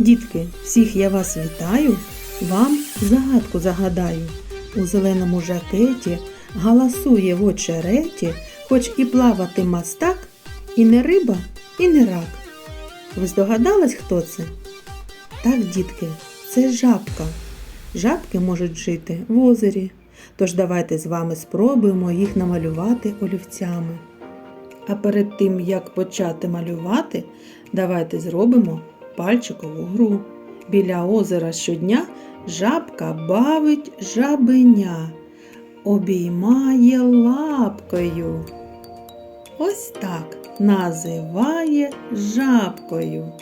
Дітки, всіх я вас вітаю, вам загадку загадаю. У зеленому жакеті галасує в очереті, хоч і плавати мастак, і не риба, і не рак. Ви здогадались, хто це? Так, дітки, це жабка. Жабки можуть жити в озері. Тож давайте з вами спробуємо їх намалювати олівцями. А перед тим, як почати малювати, давайте зробимо пальчикову гру. Біля озера щодня жабка бавить жабеня, обіймає лапкою. Ось так називає жабкою.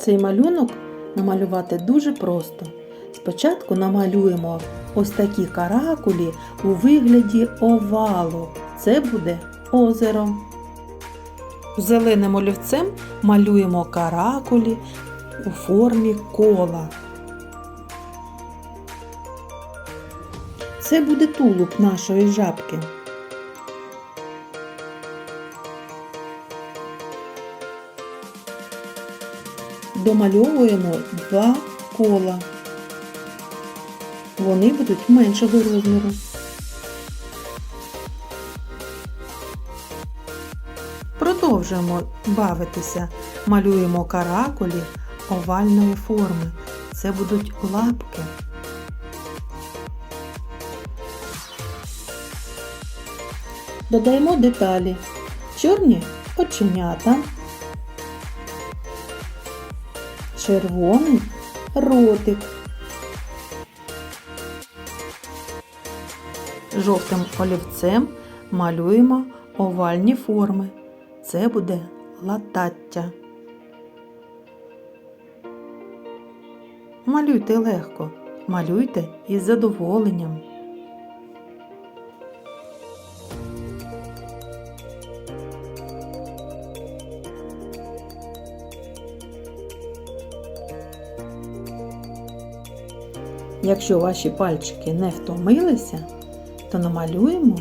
Цей малюнок намалювати дуже просто. Спочатку намалюємо ось такі каракулі у вигляді овалу. Це буде озеро. Зеленим олівцем малюємо каракулі у формі кола. Це буде тулуб нашої жабки. Домальовуємо два кола. Вони будуть меншого розміру. Продовжуємо бавитися. Малюємо каракулі овальної форми. Це будуть лапки. Додаємо деталі. Чорні оченята. Червоний ротик. Жовтим олівцем малюємо овальні форми. Це буде латаття. Малюйте легко, малюйте із задоволенням. Якщо ваші пальчики не втомилися, то намалюємо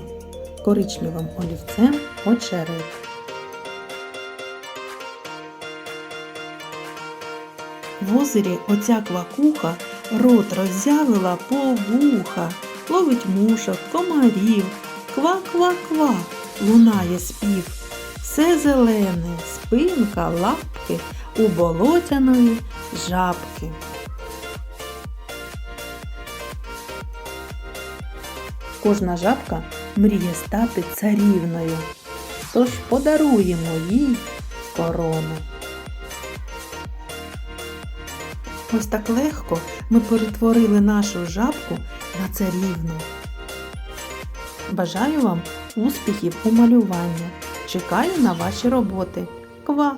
коричневим олівцем очерет. В озері оця квакуха рот роззявила по вуха, ловить мушок, комарів, ква-ква-ква, лунає спів. Все зелене, спинка, лапки у болотяної жабки. Кожна жабка мріє стати царівною, тож подаруємо їй корону. Ось так легко ми перетворили нашу жабку на царівну. Бажаю вам успіхів у малюванні. Чекаю на ваші роботи. Ква!